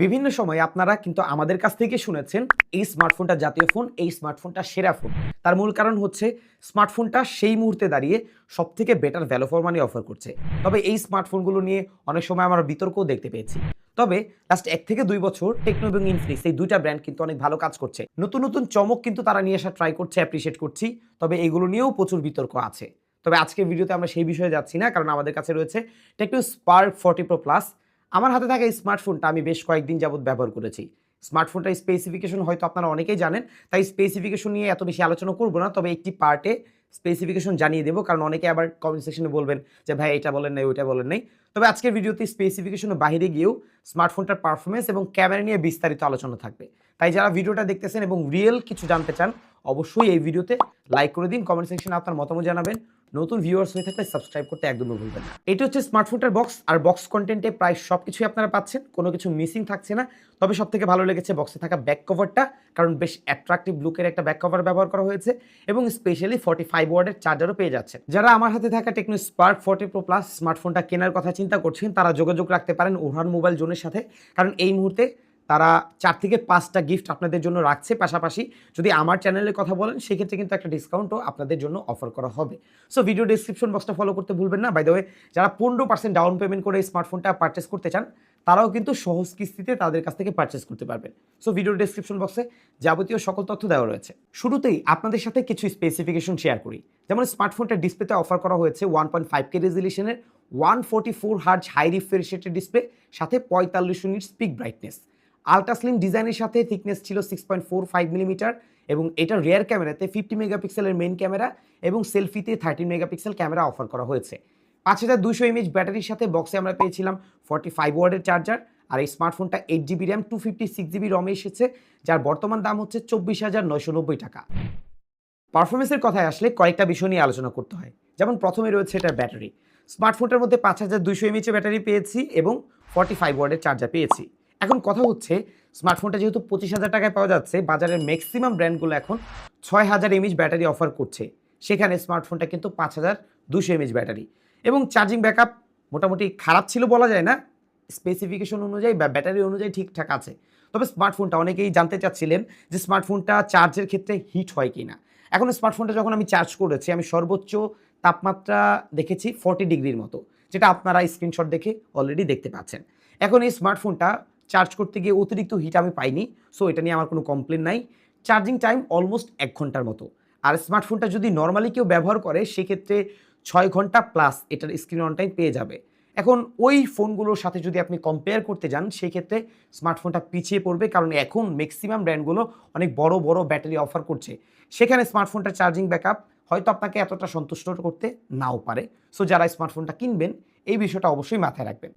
বিভিন্ন সময় আপনারা কিন্তু আমাদের কাছ থেকে শুনেছেন, এই স্মার্টফোনটা জাতীয় ফোন এই স্মার্টফোনটা সেরা ফোন তার মূল কারণ হচ্ছে স্মার্টফোনটা সেই মুহূর্তে দাঁড়িয়ে সব থেকে better value for money offer করছে। তবে এই স্মার্টফোনগুলো নিয়ে অনেক সময় আমরা বিতর্কও দেখতে পেয়েছি। তবে লাস্ট এক থেকে দুই বছর টেকনো এবং ইনফিনিক্স এই দুইটা ব্র্যান্ড কিন্তু অনেক ভালো কাজ করছে। নতুন নতুন চমক কিন্তু তারা নিয়ে আসা ট্রাই করছে অ্যাপ্রিসিয়েট করছি। তবে এগুলো নিয়েও প্রচুর বিতর্ক আছে। তবে আজকের ভিডিওতে আমরা সেই বিষয়ে যাচ্ছি না, কারণ আমাদের কাছে রয়েছে Tecno Spark forty Pro Plus আমার হাতে থাকা স্মার্টফোনটা আমি বেশ কয়েকদিন যাবত ব্যবহার করেছি। স্মার্টফোনটার স্পেসিফিকেশন হয়তো আপনারা অনেকেই জানেন, তাই স্পেসিফিকেশন নিয়ে এত বেশি আলোচনা করব না, তবে একটি পার্টে স্পেসিফিকেশন জানিয়ে দেবো, কারণ অনেকে আবার কমেন্ট সেকশনে বলবেন যে, ভাই, এটা বলেন নাই, ওইটা বলেন নাই। তবে আজকের ভিডিওতে স্পেসিফিকেশনের বাইরে গিয়েও স্মার্টফোনটার পারফরমেন্স এবং ক্যামেরা নিয়ে বিস্তারিত আলোচনা থাকবে। তাই যারা ভিডিওটা দেখতেছেন এবং রিয়েল কিছু জানতে চান অবশ্যই এই ভিডিওতে লাইক করে দিন কমেন্ট সেকশনে আপনার মতামত জানাবেন। নতুন ভিউয়ার্স হয়ে থাকলে সাবস্ক্রাইব করতে একদমই ভুলবেন না। এটা হচ্ছে স্মার্টফোনটার বক্স আর বক্স কন্টেন্টে প্রায় সব কিছুই আপনারা পাচ্ছেন। কোনো কিছু মিসিং থাকছে না। তবে সব থেকে ভালো লেগেছে বক্সে থাকা ব্যাক কভারটা কারণ বেশ অ্যাট্রাকটিভ লুকের একটা ব্যাক কভার ব্যবহার করা হয়েছে এবং স্পেশালি ফর্টি ফাইভ ওয়ার্ডের চার্জারও পেয়ে যাচ্ছেন। যারা আমার হাতে থাকা Tecno Spark forty Pro Plus স্মার্টফোনটা কেনার কথা চিন্তা করছেন, তারা যোগাযোগ রাখতে পারেন ওভার মোবাইল জোনের সাথে। কারণ এই মুহূর্তে তারা চার থেকে পাঁচটা গিফট আপনাদের জন্য রাখছে। পাশাপাশি যদি আমার চ্যানেলের কথা বলেন, সেক্ষেত্রে কিন্তু একটা ডিসকাউন্টও আপনাদের জন্য অফার করা হবে। সো ভিডিও ডিসক্রিপশন বক্সটা ফলো করতে ভুলবেন না। বাই যারা পনেরো পার্সেন্ট ডাউন পেমেন্ট করে স্মার্টফোনটা পারচেস করতে চান, তারাও কিন্তু সহজ কিস্তিতে তাদের কাছ থেকে পারচেস করতে পারবেন। সো ভিডিও ডিসক্রিপশন বক্সে যাবতীয় সকল তথ্য দেওয়া রয়েছে। শুরুতেই আপনাদের সাথে কিছু স্পেসিফিকেশন শেয়ার করি। যেমন স্মার্টফোনটা ডিসপ্লেতে অফার করা হয়েছে one point five K রেজলিউশনের one forty four hertz high refresh rated display সাথে পঁয়তাল্লিশ unit peak brightness ultra slim ডিজাইনের সাথে থিকনেস ছিল six point four five millimetre এবং এটা রেয়ার ক্যামেরাতে ফিফটি মেগাপিক্সেলের মেন ক্যামেরা এবং সেলফিতে থার্টিন মেগাপিক্সেল ক্যামেরা অফার করা হয়েছে। পাঁচ হাজার দুশো এমএইচ ব্যাটারির সাথে বক্সে আমরা পেয়েছিলাম ফর্টি ফাইভ ওয়ার্ডের চার্জার আর এই স্মার্টফোনটা eight GB RAM two fifty six GB রমে এসেছে, যার বর্তমান দাম হচ্ছে চব্বিশ হাজার নয়শো নব্বই টাকা। পারফরমেন্সের কথায় আসলে কয়েকটা বিষয় নিয়ে আলোচনা করতে হয়। যেমন প্রথমে রয়েছে এটার ব্যাটারি স্মার্টফোনটার মধ্যে পাঁচ হাজার দুশো এমএইচের ব্যাটারি পেয়েছি এবং ফর্টি ফাইভ ওয়ার্ডের চার্জার পেয়েছি। এখন কথা হচ্ছে স্মার্টফোনটা যেহেতু পঁচিশ হাজার টাকায় পাওয়া যাচ্ছে, বাজারের ম্যাক্সিমাম ব্র্যান্ডগুলো এখন ছয় হাজার এমএইচ ব্যাটারি অফার করছে। সেখানে স্মার্টফোনটা কিন্তু পাঁচ হাজার দুশো এমএইচ ব্যাটারি। এবং চার্জিং ব্যাকআপ মোটামুটি খারাপ ছিল বলা যায় না স্পেসিফিকেশন অনুযায়ী বা ব্যাটারি অনুযায়ী ঠিকঠাক আছে। তবে স্মার্টফোনটা অনেকেই জানতে চাচ্ছিলেন যে স্মার্টফোনটা চার্জের ক্ষেত্রে হিট হয় কি না এখন স্মার্টফোনটা যখন আমি চার্জ করেছি, আমি সর্বোচ্চ তাপমাত্রা দেখেছি ফর্টি ডিগ্রির মতো, যেটা আপনারা স্ক্রিনশট দেখে অলরেডি দেখতে পাচ্ছেন। এখন এই স্মার্টফোনটা চার্জ করতে গিয়ে অতিরিক্ত হিট আমি পাইনি সো এটা নিয়ে আমার কোনো কমপ্লেন নাই। চার্জিং টাইম অলমোস্ট এক ঘণ্টার মতো। আর স্মার্টফোনটা যদি নর্মালি কেউ ব্যবহার করে, সেক্ষেত্রে ছয় ঘণ্টা প্লাস এটার স্ক্রিন অন টাইম পেয়ে যাবে। এখন ওই ফোনগুলোর সাথে যদি আপনি কম্পেয়ার করতে যান, সেক্ষেত্রে স্মার্টফোনটা পিছিয়ে পড়বে, কারণ এখন ম্যাক্সিমাম ব্র্যান্ডগুলো অনেক বড় বড় ব্যাটারি অফার করছে। সেখানে স্মার্টফোনটার চার্জিং ব্যাকআপ হয়তো আপনাকে এতটা সন্তুষ্ট করতে নাও পারে। সো যারা স্মার্টফোনটা কিনবেন, এই বিষয়টা অবশ্যই মাথায় রাখবেন।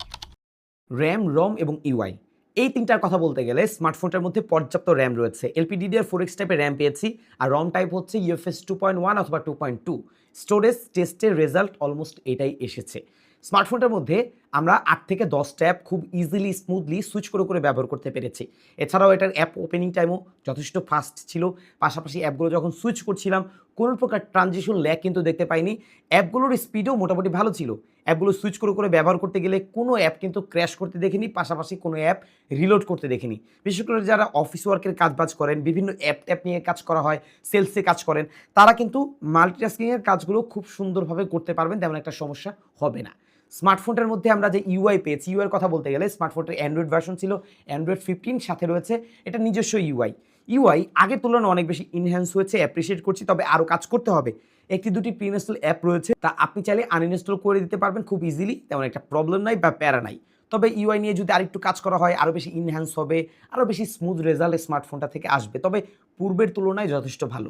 র্যাম রম এবং ইউআই এই তিনটার কথা বলতে গেলে স্মার্টফোনটার মধ্যে পর্যাপ্ত র্যাম রয়েছে। এলপিডিডিআর ফোর এক্স টাইপের র্যাম পেয়েছি আর রম টাইপ হচ্ছে ইউএফএস টু পয়েন্ট ওয়ান অথবা টু পয়েন্ট টু স্টোরেজ টেস্টের রেজাল্ট অলমোস্ট এটাই এসেছে। স্মার্টফোনটার মধ্যে আমরা আট থেকে দশটা অ্যাপ খুব ইজিলি স্মুথলি সুইচ করে করে ব্যবহার করতে পেরেছি। এছাড়াও এটার অ্যাপ ওপেনিং টাইমও যথেষ্ট ফাস্ট ছিল। পাশাপাশি অ্যাপগুলো যখন সুইচ করছিলাম, কোনো প্রকার ট্রানজিশন ল্যাক কিন্তু দেখতে পাইনি। অ্যাপগুলোর স্পিডও মোটামুটি ভালো ছিল। অ্যাপগুলো সুইচ করে করে ব্যবহার করতে গেলে কোনো অ্যাপ কিন্তু ক্র্যাশ করতে দেখিনি, পাশাপাশি কোনো অ্যাপ রিলোড করতে দেখিনি। বিশেষ করে যারা অফিস ওয়ার্কের কাজ বাজ করেন, বিভিন্ন অ্যাপ ট্যাপ নিয়ে কাজ করা হয় সেলসে কাজ করেন, তারা কিন্তু মাল্টিটাস্কিংয়ের কাজগুলো খুব সুন্দরভাবে করতে পারবেন, তেমন একটা সমস্যা হবে না। স্মার্টফোনটার মধ্যে আমরা যে ইউআই পেয়েছি ইউআইয়ের কথা বলতে গেলে স্মার্টফোনটার অ্যান্ড্রয়েড ভার্সন ছিল অ্যান্ড্রয়েড ফিফটিন সাথে রয়েছে, এটা নিজস্ব ইউআই ইউআই আগের তুলনায় অনেক বেশি ইনহ্যান্স হয়েছে অ্যাপ্রিসিয়েট করছি, তবে আরও কাজ করতে হবে। একটি দুটি প্রি ইনস্টল অ্যাপ রয়েছে, তা আপনি চাইলে আনইনস্টল করে দিতে পারবেন খুব ইজিলি তেমন একটা প্রবলেম নাই বা প্যারা নাই। তবে ইউআই নিয়ে যদি আরেকটু কাজ করা হয় আরও বেশি ইনহ্যান্স হবে আরও বেশি স্মুথ রেজাল্ট স্মার্টফোনটা থেকে আসবে, তবে পূর্বের তুলনায় যথেষ্ট ভালো।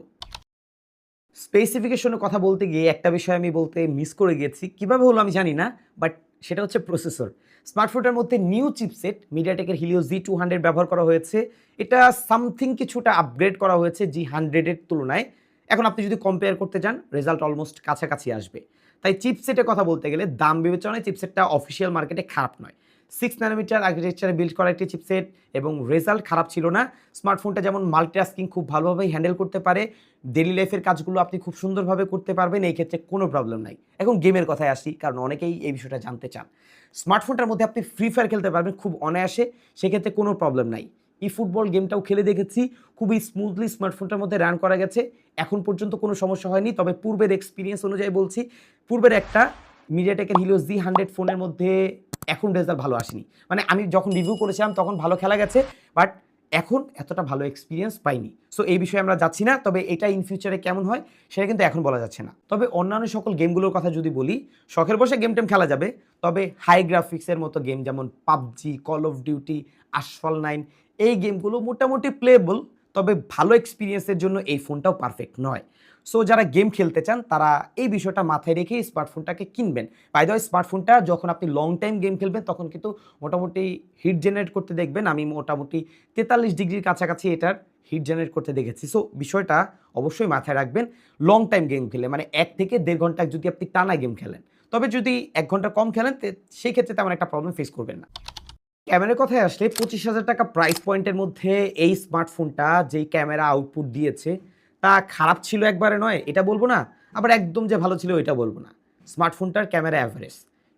স্পেসিফিকেশনের কথা বলতে গিয়ে একটা বিষয় আমি বলতে মিস করে গিয়েছি কীভাবে হলো আমি জানি না বাট সেটা হচ্ছে প্রসেসর স্মার্টফোনটার মধ্যে নিউ চিপসেট মিডিয়াটেকের হিলিও জি টু হান্ড্রেড ব্যবহার করা হয়েছে। এটা সামথিং কিছুটা আপগ্রেড করা হয়েছে জি হান্ড্রেডের তুলনায়। এখন আপনি যদি কম্পেয়ার করতে যান রেজাল্ট অলমোস্ট কাছাকাছি আসবে। তাই চিপসেটের কথা বলতে গেলে দাম বিবেচনায় চিপসেটটা অফিসিয়াল মার্কেটে খারাপ নয়। সিক্স ন্যানোমিটার আর্কিটেকচারে বিল্ড করা একটি চিপসেট এবং রেজাল্ট খারাপ ছিল না। স্মার্টফোনটা যেমন মাল্টিটাস্কিং খুব ভালোভাবে হ্যান্ডেল করতে পারে ডেলি লাইফের কাজগুলো আপনি খুব সুন্দরভাবে করতে পারবেন, এই ক্ষেত্রে কোনো প্রবলেম নাই। এখন গেমের কথায় আসি, কারণ অনেকেই এই বিষয়টা জানতে চান। স্মার্টফোনটার মধ্যে আপনি ফ্রি ফায়ার খেলতে পারবেন খুব অনায়াসে, সেক্ষেত্রে কোনো প্রবলেম নাই। ই ফুটবল গেমটাও খেলে দেখেছি, খুবই স্মুথলি স্মার্টফোনটার মধ্যে রান করা গেছে। এখন পর্যন্ত কোনো সমস্যা হয়নি, তবে পূর্বের এক্সপিরিয়েন্স অনুযায়ী বলছি, পূর্বের একটা মিডিয়াটেকের হিলো জি হান্ড্রেড ফোনের মধ্যে এখন রেজাল্ট ভালো আসেনি। মানে আমি যখন রিভিউ করেছিলাম তখন ভালো খেলা গেছে বাট এখন এতটা ভালো এক্সপিরিয়েন্স পাইনি। সো এই বিষয়ে আমরা যাচ্ছি না, তবে এটা ইন ফিউচারে কেমন হয় সেটা কিন্তু এখন বলা যাচ্ছে না। তবে অন্যান্য সকল গেমগুলোর কথা যদি বলি, শখের বসে গেম টেম খেলা যাবে, তবে হাই গ্রাফিক্সের মতো গেম যেমন PUBG Call of Duty Asphalt nine এই গেমগুলো মোটামুটি প্লেবল তবে ভালো এক্সপিরিয়েন্সের জন্য এই ফোনটাও পারফেক্ট নয়। সো যারা গেম খেলতে চান, তারা এই বিষয়টা মাথায় রেখে স্মার্টফোনটাকে কিনবেন। বাইদ স্মার্টফোনটা যখন আপনি লং টাইম গেম খেলবেন, তখন কিন্তু মোটামুটি হিট জেনারেট করতে দেখবেন। আমি মোটামুটি তেতাল্লিশ ডিগ্রির কাছাকাছি এটার হিট জেনারেট করতে দেখেছি। সো বিষয়টা অবশ্যই মাথায় রাখবেন। লং টাইম গেম খেলে মানে এক থেকে দেড় ঘণ্টা যদি আপনি টানা গেম খেলেন, তবে যদি এক ঘণ্টা কম খেলেন, তে- সেই ক্ষেত্রে তেমন একটা প্রবলেম ফেস করবেন না। ক্যামেরার কথায় আসলে পঁচিশ হাজার টাকা প্রাইস পয়েন্টের মধ্যে এই স্মার্টফোনটা যেই ক্যামেরা আউটপুট দিয়েছে, তা খারাপ ছিল একবারে নয়, এটা বলব না, আবার একদম যে ভালো ছিল এটা বলব না। স্মার্টফোনটার camera average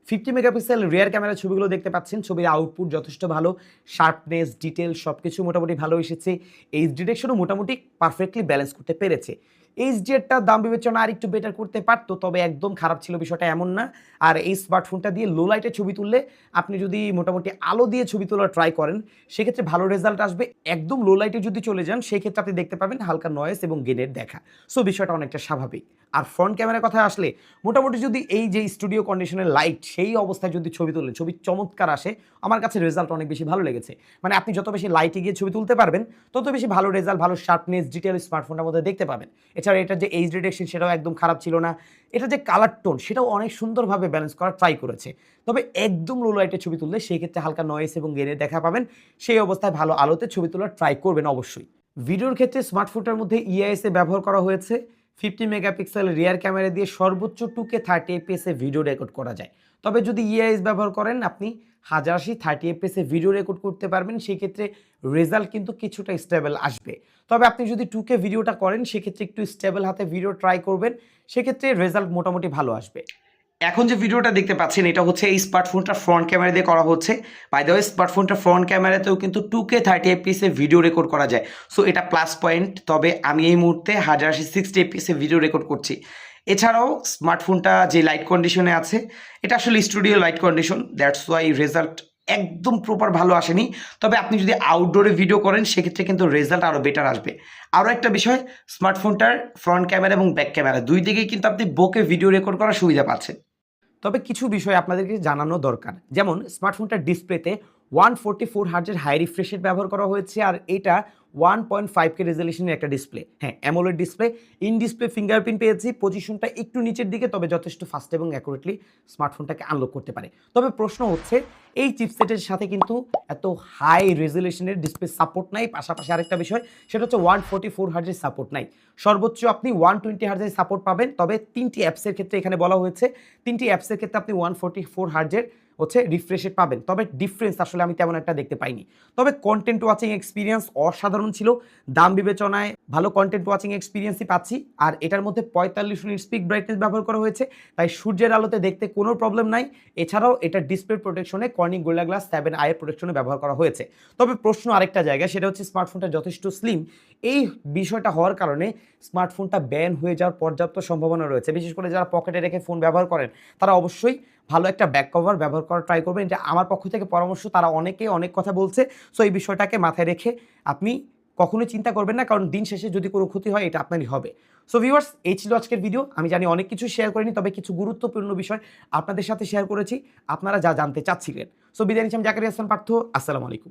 fifty megapixel rear camera ছবিগুলো দেখতে পাচ্ছেন, ছবির আউটপুট যথেষ্ট ভালো শার্পনেস ডিটেল সব কিছু মোটামুটি ভালো এসেছে এইচ ডিরেকশনও মোটামুটি পারফেক্টলি ব্যালেন্স করতে পেরেছে। এইচডি এরটা দাম বিবেচনা আর একটু বেটার করতে পারতো, তবে একদম খারাপ ছিল বিষয়টা এমন না। আর এই স্মার্টফোনটা দিয়ে লো লাইটে ছবি তুললে আপনি যদি মোটামুটি আলো দিয়ে ছবি তোলার ট্রাই করেন, সেক্ষেত্রে ভালো রেজাল্ট আসবে। একদম লো লাইটে যদি চলে যান সেই ক্ষেত্রে আপনি দেখতে পাবেন হালকা নয়েস এবং গেনের দেখা। সো বিষয়টা অনেকটা স্বাভাবিক। আর ফ্রন্ট ক্যামেরার কথা আসলে, মোটামুটি যদি এই যে স্টুডিও কন্ডিশনের লাইট সেই অবস্থায় যদি ছবি তোলেন ছবি চমৎকার আসে, আমার কাছে রেজাল্ট অনেক বেশি ভালো লেগেছে। মানে আপনি যত বেশি লাইটে গিয়ে ছবি তুলতে পারবেন, তত বেশি ভালো রেজাল্ট ভালো শার্পনেস ডিটেল স্মার্টফোনটার মধ্যে দেখতে পাবেন। এছাড়া এটা যে এইচ ডিটেকশন সেটাও একদম খারাপ ছিল না। এটা যে কালার টোন সেটাও অনেক সুন্দরভাবে ব্যালেন্স করার ট্রাই করেছে। তবে একদম লো লাইটে ছবি তুললে সেই ক্ষেত্রে হালকা নয়েস এবং গেনের দেখা পাবেন। সেই অবস্থায় ভালো আলোতে ছবি তোলার ট্রাই করবেন অবশ্যই। ভিডিওর ক্ষেত্রে স্মার্টফোনটার মধ্যে ইআইএস এ ব্যবহার করা হয়েছে। ফিফটি মেগাপিক্সেল রিয়ার ক্যামেরা দিয়ে সর্বোচ্চ টুকে থার্টি এপিএসে ভিডিও রেকর্ড করা যায়। তবে যদি ইআইএস ব্যবহার করেন, আপনি হাজার আশি থার্টি এপিএসে ভিডিও রেকর্ড করতে পারবেন সেই ক্ষেত্রে রেজাল্ট কিন্তু কিছুটা স্টেবল আসবে। তবে আপনি যদি টুকে ভিডিওটা করেন, সেক্ষেত্রে একটু স্টেবল হাতে ভিডিও ট্রাই করবেন, সেক্ষেত্রে রেজাল্ট মোটামুটি ভালো আসবে। এখন যে ভিডিওটা দেখতে পাচ্ছেন, এটা হচ্ছে এই স্মার্টফোনটা ফ্রন্ট ক্যামেরা দিয়ে করা হচ্ছে। বাই দ্য ওয়ে স্মার্টফোনটা ফ্রন্ট ক্যামেরাতেও কিন্তু টু কে থার্টি এপিএসে ভিডিও রেকর্ড করা যায়। সো এটা প্লাস পয়েন্ট তবে আমি এই মুহূর্তে হাজার আশি সিক্সটি এপিএসে ভিডিও রেকর্ড করছি। এছাড়াও স্মার্টফোনটা যে লাইট কন্ডিশনে আছে, এটা আসলে studio light condition that's why result একদম প্রপার ভালো আসেনি। তবে আপনি যদি আউটডোরে ভিডিও করেন, সেক্ষেত্রে কিন্তু রেজাল্ট আরও বেটার আসবে। আরও একটা বিষয় স্মার্টফোনটার ফ্রন্ট ক্যামেরা এবং ব্যাক ক্যামেরা দুই দিকেই কিন্তু আপনি বোকে ভিডিও রেকর্ড করার সুবিধা পাচ্ছেন। তবে কিছু বিষয় আপনাদেরকে জানানো দরকার। যেমন স্মার্টফোনটার ডিসপ্লেতে ওয়ান ফোরটি ফোর হার্জের হাই রিফ্রেশের ব্যবহার করা হয়েছে, আর এটা ওয়ান পয়েন্ট ফাইভ কে রেজলিউশনের একটা ডিসপ্লে হ্যাঁ AMOLED display in display fingerprint পেয়েছি পজিশনটা একটু নিচের দিকে, তবে যথেষ্ট ফাস্ট এবং অ্যাকুরেটলি স্মার্টফোনটাকে আনলক করতে পারে। তবে প্রশ্ন হচ্ছে, এই চিপসেটের সাথে কিন্তু এত হাই রেজলিউশনের ডিসপ্লে সাপোর্ট নাই। পাশাপাশি আরেকটা বিষয়, সেটা হচ্ছে ওয়ান ফোর্টি ফোর হার্জের সাপোর্ট নাই। সর্বোচ্চ আপনি ওয়ান টোয়েন্টি হার্জের সাপোর্ট পাবেন, তবে তিনটি অ্যাপসের ক্ষেত্রে এখানে বলা হয়েছে, তিনটি অ্যাপসের ক্ষেত্রে আপনি ওয়ান ফোর্টি ফোর হার্জের হচ্ছে রিফ্রেশে পাবেন। তবে ডিফারেন্স আসলে আমি তেমন একটা দেখতে পাইনি। তবে কন্টেন্ট ওয়াচিং এক্সপিরিয়েন্স অসাধারণ ছিল। দাম বিবেচনায় ভালো কন্টেন্ট ওয়াচিং এক্সপিরিয়েন্সই পাচ্ছি। আর এটার মধ্যে পঁয়তাল্লিশ মিনিট স্পিক ব্রাইটনেস ব্যবহার করা হয়েছে। তাই সূর্যের আলোতে দেখতে কোনো প্রবলেম নাই। এছাড়াও এটা ডিসপ্লে প্রোটেকশনে কর্নিং গোল্লা গ্লাস সেভেন আয়ের প্রোটেকশনে ব্যবহার করা হয়েছে। তবে প্রশ্ন আরেকটা জায়গা সেটা হচ্ছে স্মার্টফোনটা যথেষ্ট স্লিম এই বিষয়টা হওয়ার কারণে স্মার্টফোনটা ব্যান হয়ে যাওয়ার পর্যাপ্ত সম্ভাবনা রয়েছে। বিশেষ করে যারা পকেটে রেখে ফোন ব্যবহার করেন, তারা অবশ্যই ভালো একটা ব্যাক কভার ব্যবহার করার ট্রাই করবেন। এটা আমার পক্ষ থেকে পরামর্শ, তারা অনেকে অনেক কথা বলছে। সো এই বিষয়টাকে মাথায় রেখে আপনি কখনোই চিন্তা করবেন না, কারণ দিন শেষে যদি কোনো ক্ষতি হয়, এটা আপনারই হবে। সো ভিউয়ার্স এই ছিল আজকের ভিডিও আমি জানি অনেক কিছু শেয়ার করিনি, তবে কিছু গুরুত্বপূর্ণ বিষয় আপনাদের সাথে শেয়ার করেছি। আপনারা যা জানতে চাচ্ছিলেন। সো বিদায় নিচ্ছি আমি জাকারি হাসান পার্থ। আসসালামু আলাইকুম।